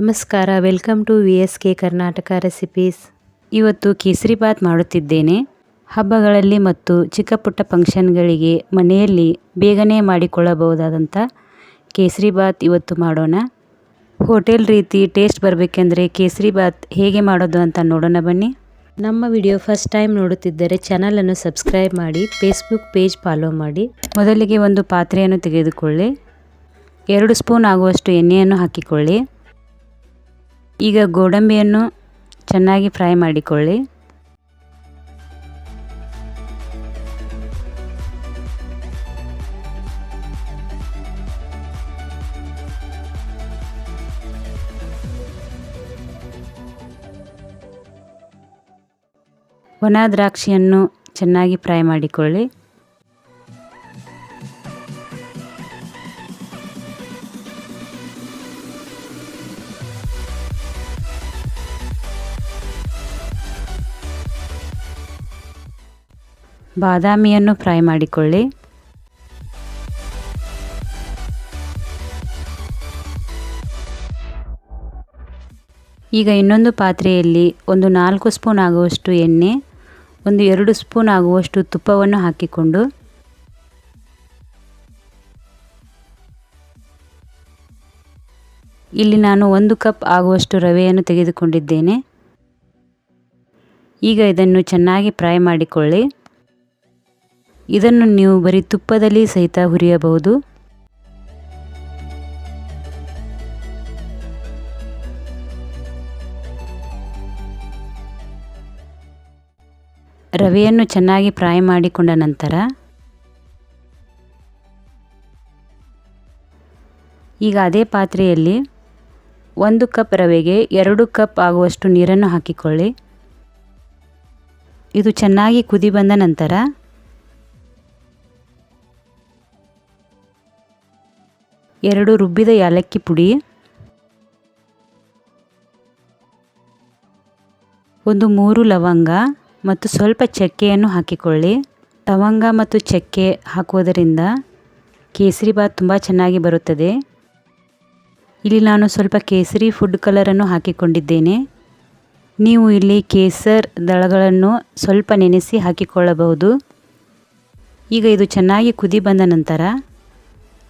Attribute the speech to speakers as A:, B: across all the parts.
A: ನಮಸ್ಕಾರ, welcome to V S K Karnataka recipes. ಇವತ್ತು ಕೇಸರಿ ಬಾತ್ ಮಾಡುತ್ತಿದ್ದೇನೆ. ಹಬ್ಬಗಳಲ್ಲಿ ಮತ್ತು ಚಿಕ್ಕ ಪುಟ್ಟ ಫಂಕ್ಷನ್ಗಳಿಗೆ ಮನೆಯಲ್ಲಿ ಬೇಗನೆ ಮಾಡಿಕೊಳ್ಳಬಹುದಾದಂಥ ಕೇಸರಿ ಬಾತ್ ಇವತ್ತು ಮಾಡೋಣ. ಹೋಟೆಲ್ ರೀತಿ ಟೇಸ್ಟ್ ಬರಬೇಕೆಂದರೆ ಕೇಸರಿ ಬಾತ್ ಹೇಗೆ ಮಾಡೋದು ಅಂತ ನೋಡೋಣ ಬನ್ನಿ. ನಮ್ಮ ವಿಡಿಯೋ ಫಸ್ಟ್ ಟೈಮ್ ನೋಡುತ್ತಿದ್ದರೆ ಚಾನಲನ್ನು ಸಬ್ಸ್ಕ್ರೈಬ್ ಮಾಡಿ, ಫೇಸ್ಬುಕ್ ಪೇಜ್ ಫಾಲೋ ಮಾಡಿ. ಮೊದಲಿಗೆ ಒಂದು ಪಾತ್ರೆಯನ್ನು ತೆಗೆದುಕೊಳ್ಳಿ. ಎರಡು ಸ್ಪೂನ್ ಆಗುವಷ್ಟು ಎಣ್ಣೆಯನ್ನು ಹಾಕಿಕೊಳ್ಳಿ. ಈಗ ಗೋಡಂಬಿಯನ್ನು ಚೆನ್ನಾಗಿ ಫ್ರೈ ಮಾಡಿಕೊಳ್ಳಿ. ಒಣ ದ್ರಾಕ್ಷಿಯನ್ನು ಚೆನ್ನಾಗಿ ಫ್ರೈ ಮಾಡಿಕೊಳ್ಳಿ. ಬಾದಾಮಿಯನ್ನು ಫ್ರೈ ಮಾಡಿಕೊಳ್ಳಿ. ಈಗ ಇನ್ನೊಂದು ಪಾತ್ರೆಯಲ್ಲಿ ಒಂದು ನಾಲ್ಕು ಸ್ಪೂನ್ ಆಗುವಷ್ಟು ಎಣ್ಣೆ, ಒಂದು ಎರಡು ಸ್ಪೂನ್ ಆಗುವಷ್ಟು ತುಪ್ಪವನ್ನು ಹಾಕಿಕೊಂಡು ಇಲ್ಲಿ ನಾನು ಒಂದು ಕಪ್ ಆಗುವಷ್ಟು ರವೆಯನ್ನು ತೆಗೆದುಕೊಂಡಿದ್ದೇನೆ. ಈಗ ಇದನ್ನು ಚೆನ್ನಾಗಿ ಫ್ರೈ ಮಾಡಿಕೊಳ್ಳಿ. ಇದನ್ನು ನೀವು ಬರೀ ತುಪ್ಪದಲ್ಲಿ ಸಹಿತ ಹುರಿಯಬಹುದು. ರವೆಯನ್ನು ಚೆನ್ನಾಗಿ ಫ್ರೈ ಮಾಡಿಕೊಂಡ ನಂತರ ಈಗ ಅದೇ ಪಾತ್ರೆಯಲ್ಲಿ ಒಂದು ಕಪ್ ರವೆಗೆ ಎರಡು ಕಪ್ ಆಗುವಷ್ಟು ನೀರನ್ನು ಹಾಕಿಕೊಳ್ಳಿ. ಇದು ಚೆನ್ನಾಗಿ ಕುದಿ ಬಂದ ನಂತರ ಎರಡು ರುಬ್ಬಿದ ಏಲಕ್ಕಿ ಪುಡಿ, ಒಂದು ಮೂರು ಲವಂಗ ಮತ್ತು ಸ್ವಲ್ಪ ಚಕ್ಕೆಯನ್ನು ಹಾಕಿಕೊಳ್ಳಿ. ಲವಂಗ ಮತ್ತು ಚಕ್ಕೆ ಹಾಕುವುದರಿಂದ ಕೇಸರಿ ಬಾತ್ ತುಂಬ ಚೆನ್ನಾಗಿ ಬರುತ್ತದೆ. ಇಲ್ಲಿ ನಾನು ಸ್ವಲ್ಪ ಕೇಸರಿ ಫುಡ್ ಕಲರನ್ನು ಹಾಕಿಕೊಂಡಿದ್ದೇನೆ. ನೀವು ಇಲ್ಲಿ ಕೇಸರ್ ದಳಗಳನ್ನು ಸ್ವಲ್ಪ ನೆನೆಸಿ ಹಾಕಿಕೊಳ್ಳಬಹುದು. ಈಗ ಇದು ಚೆನ್ನಾಗಿ ಕುದಿ ಬಂದ ನಂತರ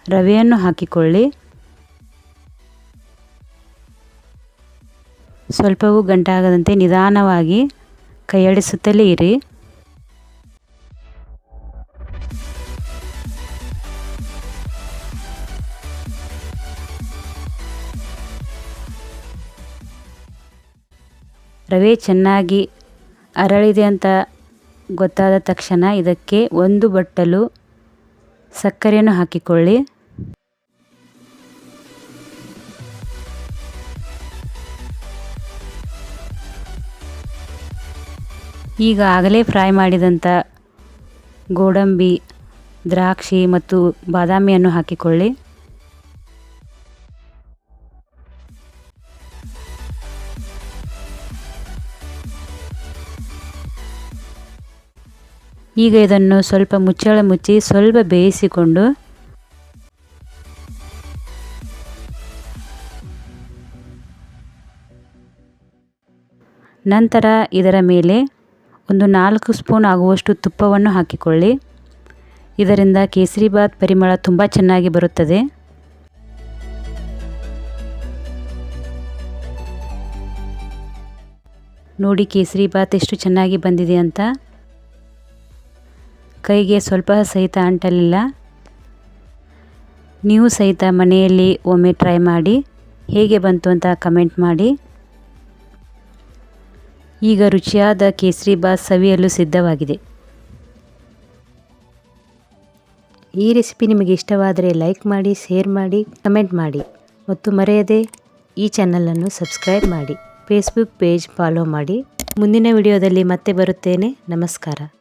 A: ರವೆಯನ್ನು ಹಾಕಿಕೊಳ್ಳಿ. ಸ್ವಲ್ಪವೂ ಗಂಟಾಗದಂತೆ ನಿಧಾನವಾಗಿ ಕೈಯಾಡಿಸುತ್ತಲೇ ಇರಿ. ರವೆ ಚೆನ್ನಾಗಿ ಅರಳಿದೆ ಅಂತ ಗೊತ್ತಾದ ತಕ್ಷಣ ಇದಕ್ಕೆ ಒಂದು ಬಟ್ಟಲು ಸಕ್ಕರೆಯನ್ನು ಹಾಕಿಕೊಳ್ಳಿ. ಈಗ ಆಗಲೇ ಫ್ರೈ ಮಾಡಿದಂಥ ಗೋಡಂಬಿ ದ್ರಾಕ್ಷಿ ಮತ್ತು ಬಾದಾಮಿಯನ್ನು ಹಾಕಿಕೊಳ್ಳಿ. ಈಗ ಇದನ್ನು ಸ್ವಲ್ಪ ಮುಚ್ಚಳ ಮುಚ್ಚಿ ಸ್ವಲ್ಪ ಬೇಯಿಸಿಕೊಂಡು ನಂತರ ಇದರ ಮೇಲೆ ಒಂದು ನಾಲ್ಕು ಸ್ಪೂನ್ ಆಗುವಷ್ಟು ತುಪ್ಪವನ್ನು ಹಾಕಿಕೊಳ್ಳಿ. ಇದರಿಂದ ಕೇಸರಿಬಾತ್ ಪರಿಮಳ ತುಂಬ ಚೆನ್ನಾಗಿ ಬರುತ್ತದೆ. ನೋಡಿ ಕೇಸರಿಬಾತ್ ಎಷ್ಟು ಚೆನ್ನಾಗಿ ಬಂದಿದೆ ಅಂತ. ಕೈಗೆ ಸ್ವಲ್ಪ ಸಹಿತ ಅಂಟಲಿಲ್ಲ. ನೀವು ಸಹಿತ ಮನೆಯಲ್ಲಿ ಒಮ್ಮೆ ಟ್ರೈ ಮಾಡಿ, ಹೇಗೆ ಬಂತು ಅಂತ ಕಮೆಂಟ್ ಮಾಡಿ. ಈಗ ರುಚಿಯಾದ ಕೇಸರಿ ಬಾತ್ ಸವಿಯಲು ಸಿದ್ಧವಾಗಿದೆ. ಈ ರೆಸಿಪಿ ನಿಮಗೆ ಇಷ್ಟವಾದರೆ ಲೈಕ್ ಮಾಡಿ ಶೇರ್ ಮಾಡಿ ಕಮೆಂಟ್ ಮಾಡಿ. ಮತ್ತು ಮರೆಯದೆ ಈ ಚಾನಲನ್ನು ಸಬ್ಸ್ಕ್ರೈಬ್ ಮಾಡಿ. ಫೇಸ್ಬುಕ್ ಪೇಜ್ ಫಾಲೋ ಮಾಡಿ. ಮುಂದಿನ ವಿಡಿಯೋದಲ್ಲಿ ಮತ್ತೆ ಬರುತ್ತೇನೆ. ನಮಸ್ಕಾರ.